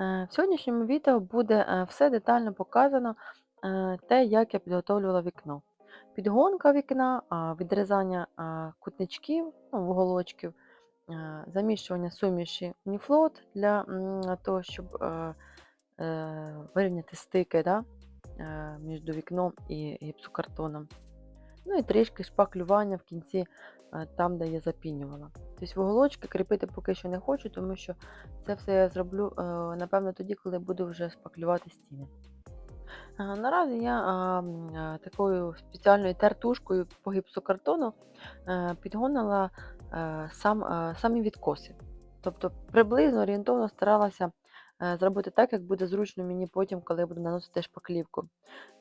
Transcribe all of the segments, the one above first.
Е, В сьогоднішньому відео буде е, все детально показано е, те, як я підготовлювала вікно. Підгонка вікна, відрізання кутничків, ну, вуголочків, заміщування суміші Уніфлот для того, щоб вирівняти стики між вікном і гіпсокартоном. Ну і трішки шпаклювання в кінці, е, там, де я запінювала. Тобто вуголочки кріпити поки що не хочу, тому що це все я зроблю, е, напевно, тоді, коли буду вже шпаклювати стіни. Наразі я такою спеціальною тертушкою по гіпсокартону е, підгонила е, сам, е, самі відкоси. Тобто приблизно орієнтовно старалася е, зробити так, як буде зручно мені потім, коли я буду наносити шпаклівку.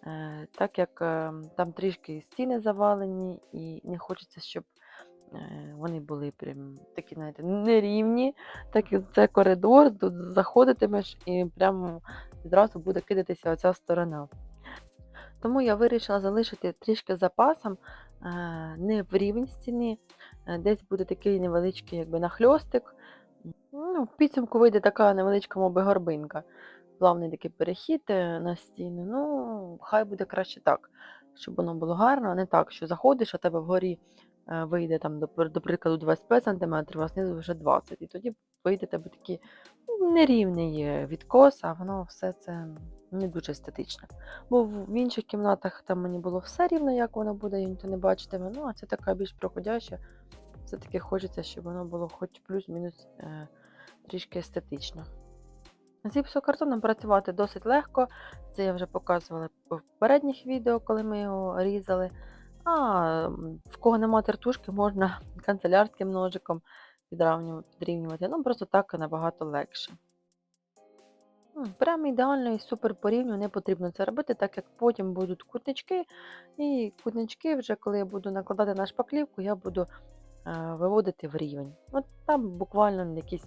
Е, Так як е, там трішки стіни завалені, і не хочеться, щоб е, вони були прям такі, знаєте, нерівні, так як це коридор, тут заходитимеш і прямо відразу буде кидатися оця сторона. Тому я вирішила залишити трішки запасом, е, не в рівень стіни, е, десь буде такий невеличкий якби нахльостик. Ну, в підсумку вийде така невеличка мовби горбинка. Плавний такий перехід е, на стіну. Ну, хай буде краще так, щоб воно було гарно, а не так, що заходиш, а тебе вгорі е, вийде там, до, прикладу, 25 см, а знизу вже 20 І тоді вийде тебе такий ну, нерівний е, відкос, а воно все це не дуже естетично. Бо в інших кімнатах там мені було все рівно, як воно буде, і ніхто не бачитиме. Ну, а це така більш проходяща. Все-таки хочеться, щоб воно було хоч плюс-мінус е, трішки естетично. З гіпсокартоном працювати досить легко. Це я вже показувала в попередніх відео, коли ми його різали. А в кого нема тертушки, можна канцелярським ножиком підрівнювати. Ну, просто так набагато легше. М, Прям ідеально і супер по рівню не потрібно це робити, так як потім будуть кутнички, і кутнички, вже коли я буду накладати на шпаклівку, я буду виводити в рівень. От там буквально якісь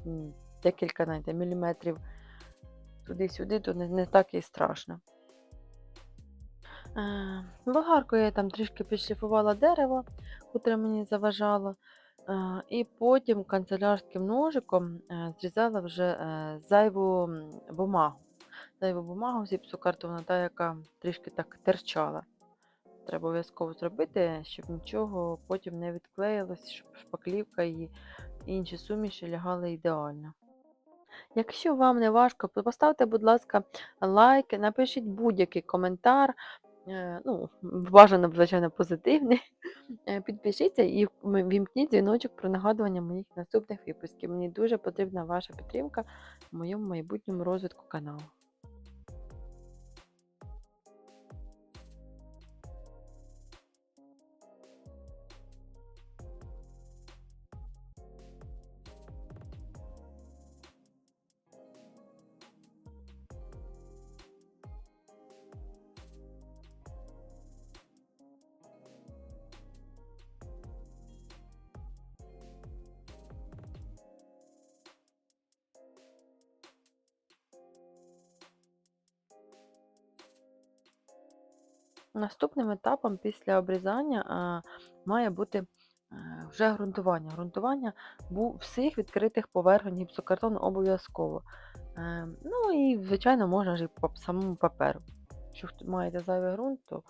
декілька знаєте, міліметрів туди-сюди, то не, не так і страшно. Е, я там трішки підшліфувала дерево, котре мені заважало. е, І потім канцелярським ножиком е, зрізала вже е, зайву бумагу. Зайву бумагу з гіпсокартону, та яка трішки так терчала. Треба обов'язково зробити, щоб нічого потім не відклеїлось, щоб шпаклівка і інші суміші лягали ідеально. Якщо вам не важко, поставте, будь ласка, лайк, напишіть будь-який коментар. е, Ну, бажано, звичайно, позитивний. Е, Підпишіться і вімкніть дзвіночок про нагадування моїх наступних випусків. Мені дуже потрібна ваша підтримка в моєму майбутньому розвитку каналу. Наступним етапом після обрізання має бути е, вже ґрунтування. Ґрунтування всіх відкритих поверхонь гіпсокартону обов'язково. Е, Ну і, звичайно, можна ж і по самому паперу. Якщо маєте зайвий ґрунт, то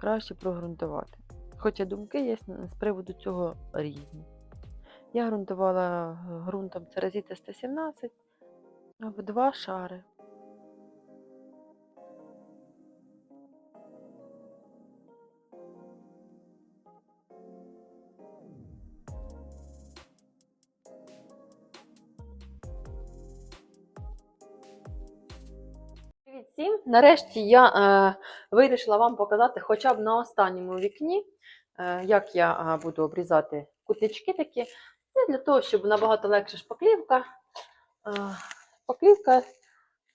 краще прогрунтувати. Хоча думки є з приводу цього різні. Я ґрунтувала е, ґрунтом Церезіта 117 в два шари. Привіт всім! Нарешті я е, вирішила вам показати хоча б на останньому вікні, е, як я е, буду обрізати кутнички такі. Це для того, щоб набагато легше шпаклівка. Е, шпаклівка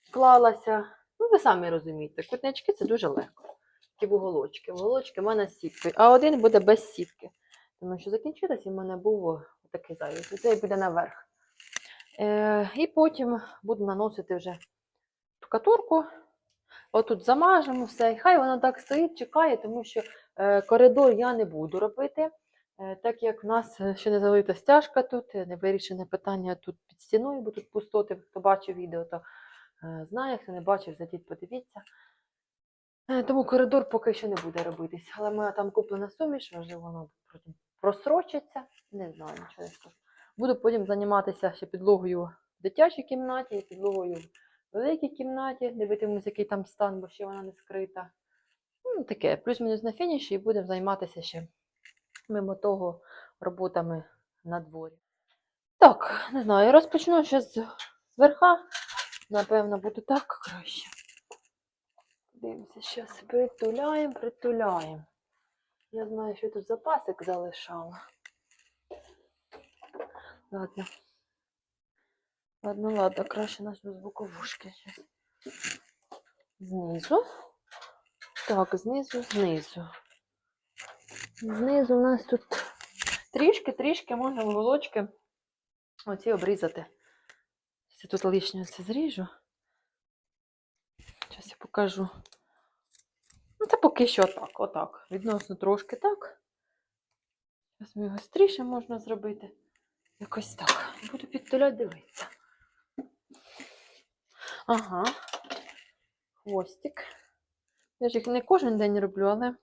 склалася. Ну, ви самі розумієте, кутнички це дуже легко. Такі вуголочки. Вуголочки в мене з а один буде без сітки. Тому що закінчилось і в мене був такий зайвий. Цей буде наверх. Е, і потім буду наносити вже штукатурку. Отут замажемо все. І хай воно так стоїть, чекає, тому що е, коридор я не буду робити. Е, так як в нас е, ще не залита стяжка тут, не вирішене питання тут під стіною, бо тут пустоти, хто бачив відео, то знає, хто не бачив, зайдіть, подивіться. Тому коридор поки що не буде робитись. Але моя там куплена суміш, можливо, вона потім просрочиться. Не знаю, нічого. Буду потім займатися ще підлогою в дитячій кімнаті і підлогою в великій кімнаті, дивитимусь, який там стан, бо ще вона не скрита. Ну, таке, плюс-мінус на фініші, і будемо займатися ще мимо того роботами на дворі. Так, не знаю, розпочну ще з верха. Напевно, буде так краще. Дивимося, зараз притуляємо, притуляємо. Я знаю, що тут запасик залишала. Ладно. Ладно, ладно, краще начну з боковушки. Знизу. Так, знизу, знизу. Знизу у нас тут трішки-трішки можна вуголочки оці обрізати. Це тут лишнє це зріжу. Зараз я покажу. Ну, це поки що отак, отак. Відносно трошки так. Зараз мені гостріше можна зробити. Якось так. Буду підтуляти дивитися. Ага. Хвостик. Я ж їх не кожен день роблю, але.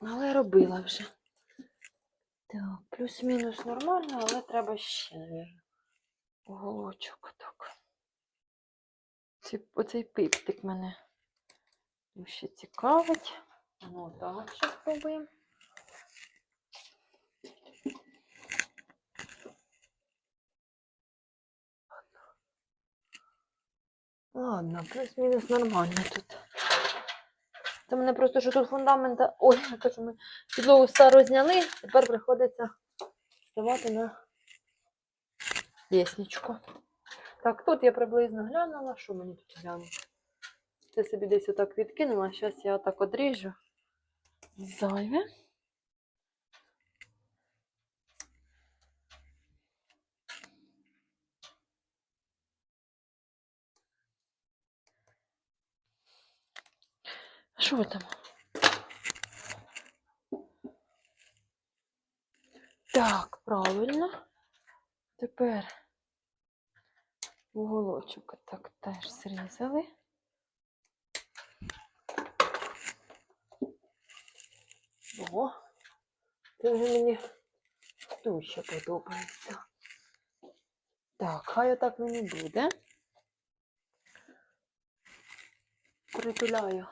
Але робила вже. Так, плюс-мінус нормально, але треба ще, мабуть, уголочок так. Ці, оцей пиптик мене ще цікавить. Ну так, ще спробуємо. Ладно, плюс-мінус нормально тут. Це мене просто, що тут фундамента. Ой, я кажу, ми підлогу стару зняли, тепер приходиться ставати на лісничку. Так, тут я приблизно глянула, що мені тут глянути. Це собі десь отак відкинула, зараз я отак одріжу. Зайве. Що ви там? Так, правильно. Тепер уголочок так теж зрізали. О, це вже мені дуже подобається. Так, хай отак мені буде. Притуляю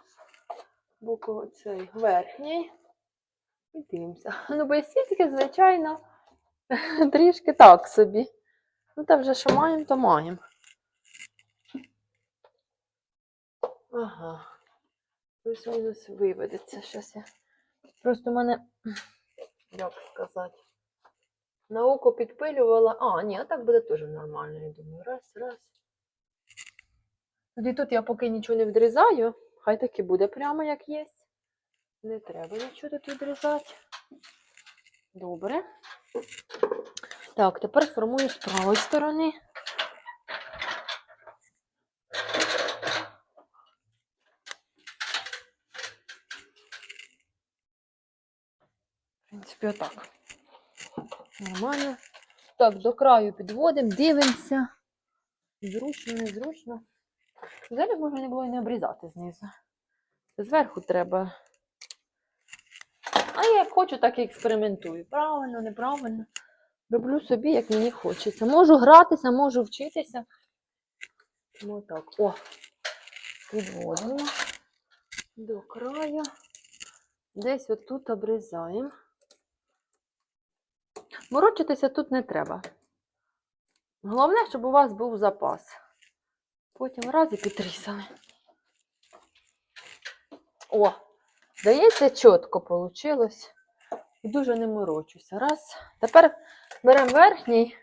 боку цей верхній. І дивимося. Ну, бейсітки, звичайно, трішки так собі. Ну, та вже що маємо, то маємо. Ага. Плюс-мінус виведеться. Щас я. Просто в мене, як сказати, на око підпилювала. А, ні, а так буде теж нормально, я думаю. Раз, раз. Тоді тут я поки нічого не відрізаю. Хай так і буде прямо як є. Не треба нічого тут відрізати. Добре. Так, тепер формую з правої сторони. В принципі, отак. Нормально. Так, до краю підводимо, дивимося. Зручно, незручно. Взагалі можна не було і не обрізати знизу. Зверху треба. А я як хочу, так і експериментую. Правильно, неправильно. Роблю собі, як мені хочеться. Можу гратися, можу вчитися. Тому так. О, підводимо до краю. Десь отут обрізаємо. Морочитися тут не треба. Головне, щоб у вас був запас. Потім раз і підрізали. О, здається, чітко вийшло. Дуже не морочуся. Раз. Тепер беремо верхній.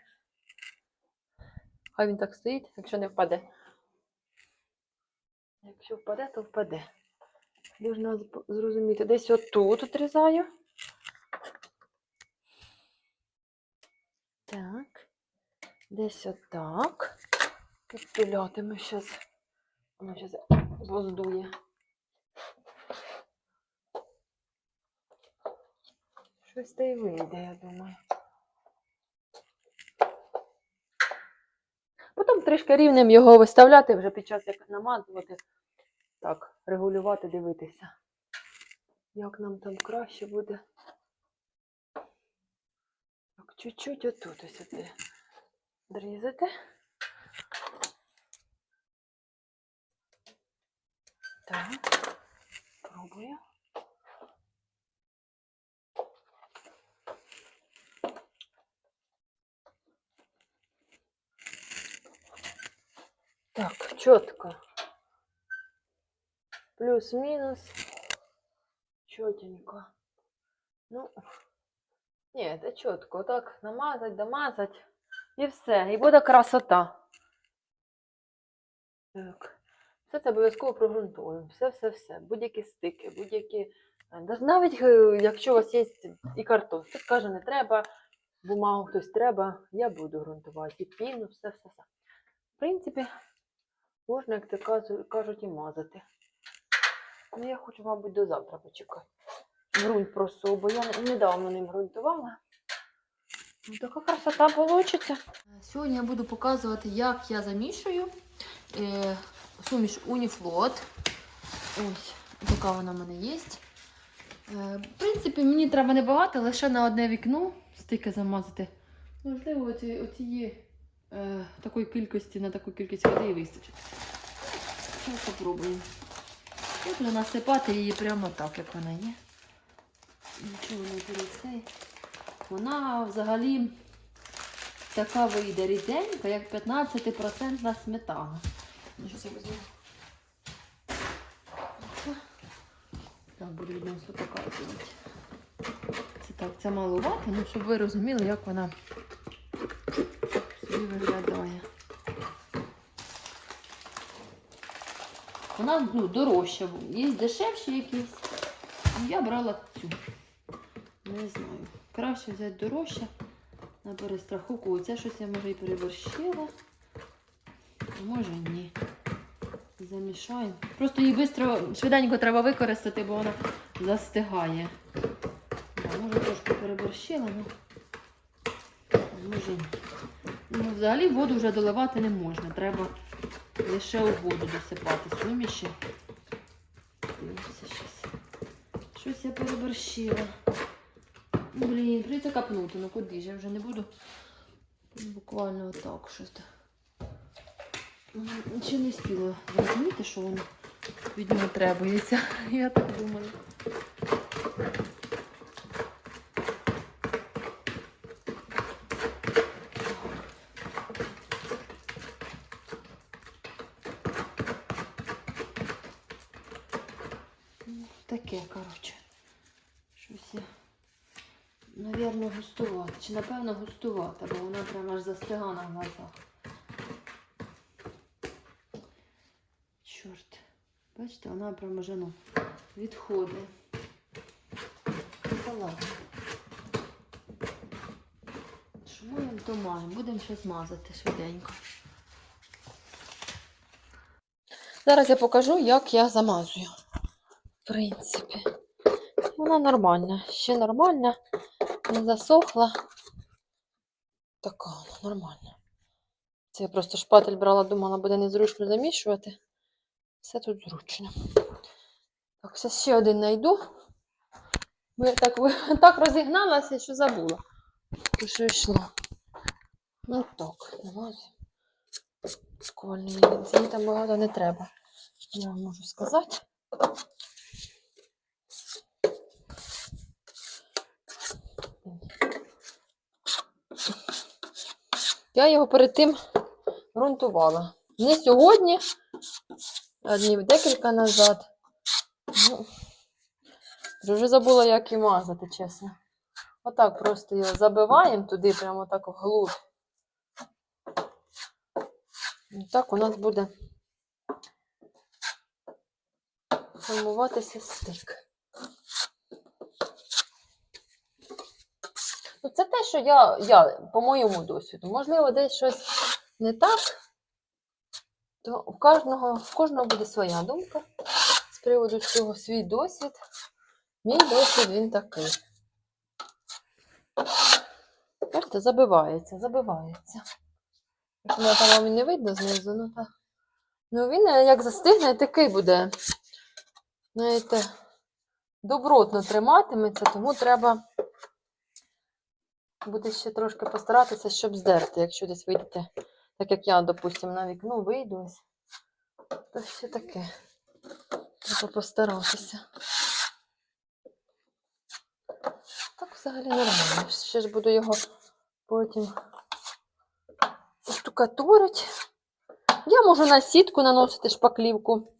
Хай він так стоїть, якщо не впаде. Якщо впаде, то впаде. Можна зрозуміти. Десь отут отрізаю. Так. Десь отак. Підпилятиме зараз. Воно зараз воздує. Щось та й вийде, я думаю. Потім трішки рівним його виставляти вже під час як намазувати. Так, регулювати, дивитися. Як нам там краще буде. Так, чуть-чуть отут ось сюди дрізати. Так, пробую. Так, чітко. Плюс-мінус. Чотенько. Ну, ні, це чітко. Так, намазать, домазать. І все. І буде красота. Так. Все це обов'язково прогрунтуємо. Все-все-все. Будь-які стики, будь-які. е, Навіть е, якщо у вас є і картон, хтось каже, не треба, бумагу хтось треба, я буду ґрунтувати. І піну, все-все-все. В принципі, можна, як казу- кажуть, і мазати. Ну, я хочу, мабуть, до завтра почекати. Ґрунт просто, бо я недавно ним ґрунтувала. Ну, така красота вийде. Сьогодні я буду показувати, як я замішую е, суміш Уніфлот. Ось, така вона в мене є. Е, в принципі, мені треба небагато, лише на одне вікно стики замазати. Можливо, оці, оцієї е, такої кількості на таку кількість води і вистачить. Зараз спробуємо. Буду насипати її прямо так, як вона є. Нічого не перецей. Вона взагалі така вийде ріденька, як 15% сметана. Ну, щось я візьму. Так, буду відносно показувати. Це так, це малувати, ну щоб ви розуміли, як вона собі виглядає. Вона ну, дорожча, є дешевші якісь. Я брала цю. Не знаю. Краще взяти дорожче на перестраховку. Це щось я може і переборщила. Може ні. Замішаємо. Просто її швидко, швиденько треба використати, бо вона застигає. Да, може трошки переборщила, ну а може ні. Ну, взагалі воду вже доливати не можна. Треба лише у воду досипати суміші. Щось. Щось я переборщила. Ну, Блін, прийдеться капнути, ну куди ж я вже не буду. Буквально отак щось. Ще не спіла зрозуміти, що воно від нього требується. Я так думаю. Ну, Таке, коротше. Щось я. Навірно, густувата. Чи напевно густувата, бо вона прямо аж застигла на глазах. Бачите, вона прямо вже ну, відходить. Ладно. Що маємо. Будемо ще змазати швиденько. Зараз я покажу, як я замазую. В принципі. Вона нормальна. Ще нормальна. Не засохла. Така вона нормальна. Це я просто шпатель брала, думала, буде незручно замішувати. Все тут зручно. Так, зараз ще один знайду. Я так, так розігналася, що забула. Що йшло. Ну так. Скольний. Її там багато не треба. Я вам можу сказати. Я його перед тим ґрунтувала. Не сьогодні, днів декілька назад. Ну, вже забула, як і мазати, чесно. Отак просто його забиваємо туди, прямо так вглубь. Так у нас буде формуватися стик. Ну, це те, що я, я по моєму досвіду. Можливо, десь щось не так, то у кожного, в кожного буде своя думка з приводу цього свій досвід. Мій досвід він такий. Бачите, забивається, забивається. Мене там вам не видно знизу, ну так. Ну він е, як застигне, такий буде. Знаєте, добротно триматиметься, тому треба буде ще трошки постаратися, щоб здерти, якщо десь вийдете, так як я, допустимо, на вікно вийду ось, то ще таке. Треба постаратися. Так взагалі нормально. Ще ж буду його потім штукатурити. Я можу на сітку наносити шпаклівку.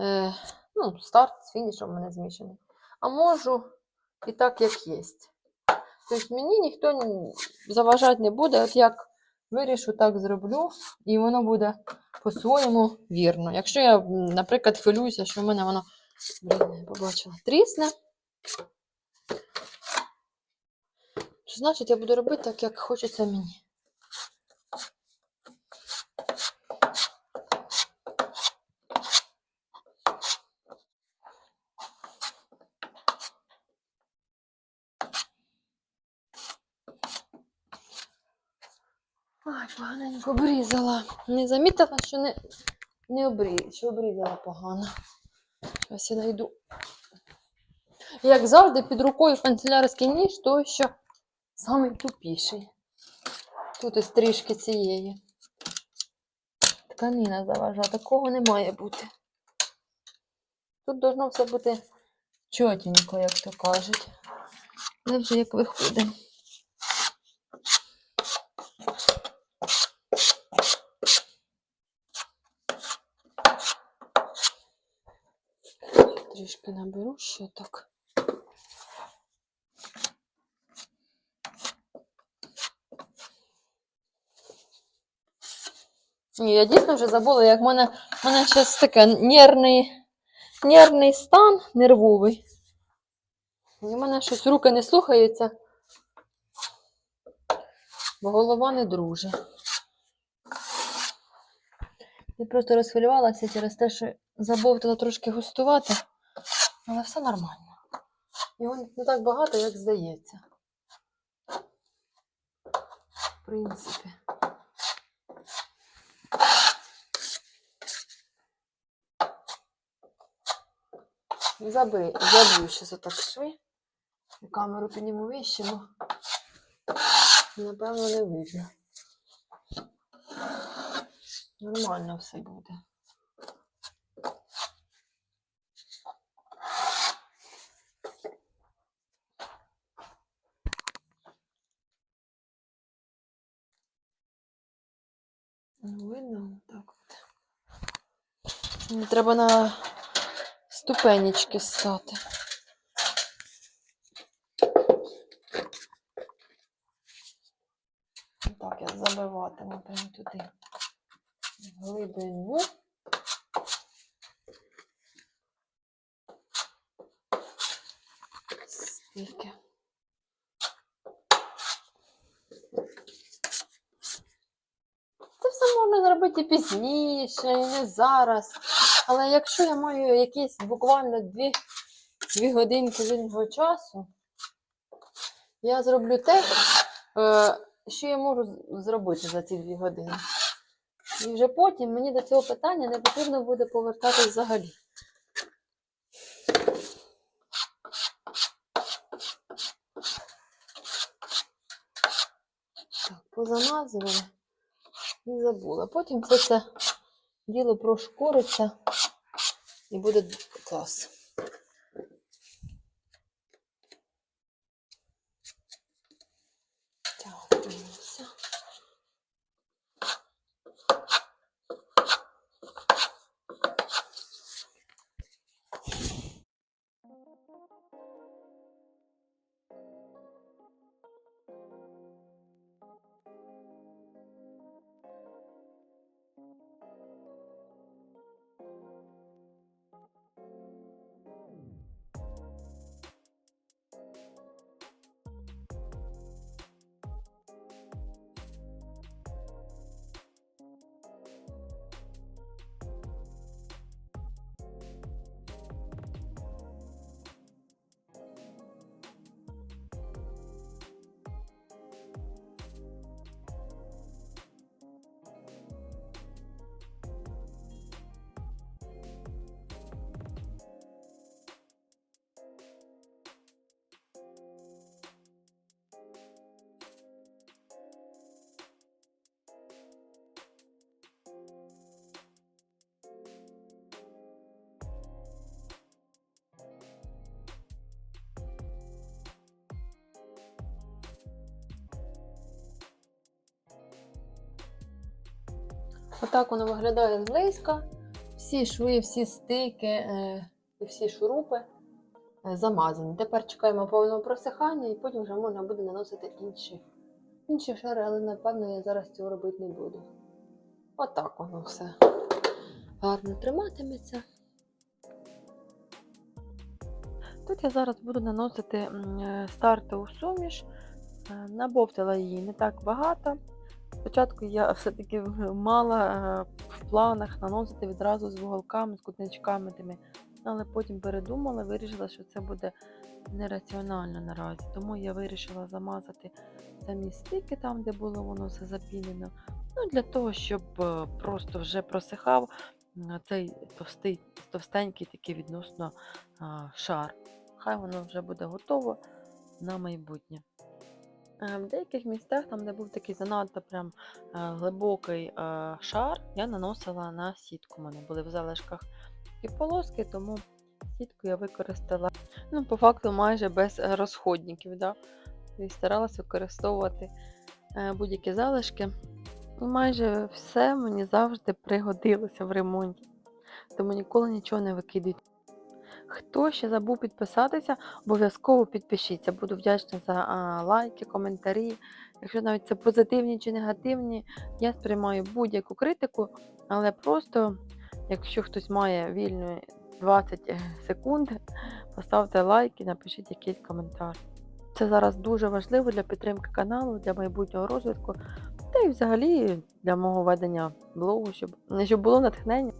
Е, ну, старт з фінішем в мене змішаний. А можу і так, як є. Тобто мені ніхто заважати не буде. От як вирішу, так зроблю, і воно буде по-своєму вірно. Якщо я, наприклад, хвилююся, що в мене воно блін, побачила, трісне, то значить я буду робити так, як хочеться мені. Ой, поганенько обрізала. Не замітила, що не, не обрізала, що обрізала погано. Ось я знайду. Як завжди, під рукою канцелярський ніж, той що самий тупіший. Тут із трішки цієї. Тканина заважає, такого не має бути. Тут должно все бути чотенько, як то кажуть. Але вже як виходить. Трішки наберу щоток. Ні, я дійсно вже забула, як в мене, в мене зараз таке нервний, нервний стан нервовий. І в мене щось руки не слухаються, бо голова не друже. Я просто розхвилювалася через те, що забовтала трошки густувати, але все нормально. Його не так багато, як здається. В принципі. Забий, заб'ю ще отак шви. Камеру підніму вище, напевно не видно. Нормально все буде. Видно так от. Треба на ступенечки стати. Так, я забиватиму прямо туди глибину. Скільки? Це все можна зробити пізніше, і не зараз. Але якщо я маю якісь буквально дві, дві годинки вільного часу, я зроблю те, е, що я можу зробити за ці дві години. І вже потім мені до цього питання не потрібно буде повертатись взагалі. Так, позамазувала і забула. Потім це діло прошкуриться і буде клас. Отак воно виглядає зблизька. Всі шви, всі стики е, всі шурупи е, замазані. Тепер чекаємо повного просихання і потім вже можна буде наносити інші, інші шари, але напевно я зараз цього робити не буду. Отак воно все гарно триматиметься. Тут я зараз буду наносити е, стартову суміш. Набовтала її не так багато. Спочатку я все-таки мала е, в планах наносити відразу з вуголками, з кутничками тими, але потім передумала, вирішила, що це буде нераціонально наразі. Тому я вирішила замазати самі стики там, де було воно все запінено. Ну, для того, щоб е, просто вже просихав цей товстий, товстенький такий відносно шар. Хай воно вже буде готово на майбутнє. Е, В деяких місцях, там, де був такий занадто прям е, глибокий е, шар, я наносила на сітку. У мене були в залишках такі полоски, тому сітку я використала ну, по факту майже без розходників. Да? І старалася використовувати будь-які залишки. І майже все мені завжди пригодилося в ремонті. Тому ніколи нічого не викидаю. Хто ще забув підписатися, обов'язково підпишіться. Буду вдячна за а, лайки, коментарі. Якщо навіть це позитивні чи негативні, я сприймаю будь-яку критику, але просто, якщо хтось має вільні 20 секунд, поставте лайк і напишіть якийсь коментар. Це зараз дуже важливо для підтримки каналу, для майбутнього розвитку, та й взагалі для мого ведення блогу, щоб, щоб було натхнення.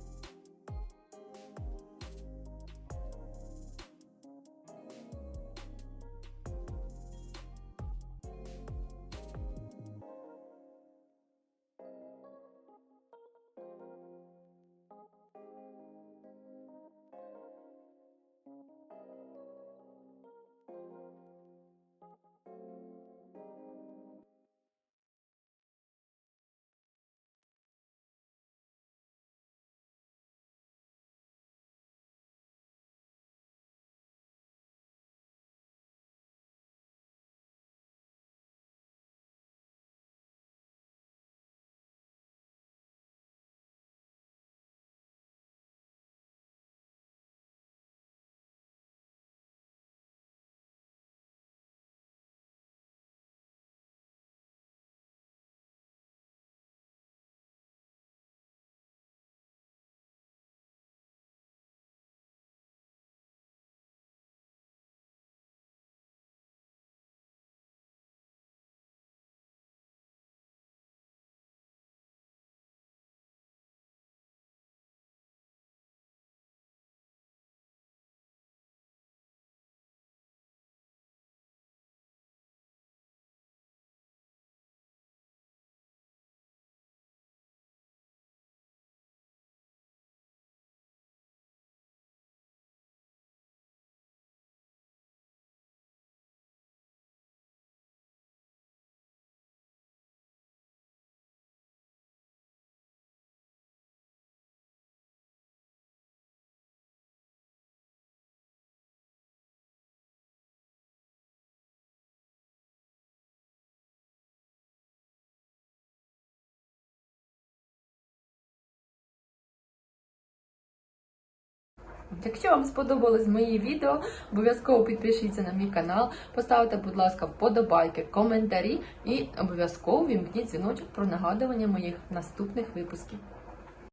Якщо вам сподобалось мої відео, обов'язково підпишіться на мій канал, поставте, будь ласка, вподобайки, коментарі і обов'язково вімкніть дзвіночок про нагадування моїх наступних випусків.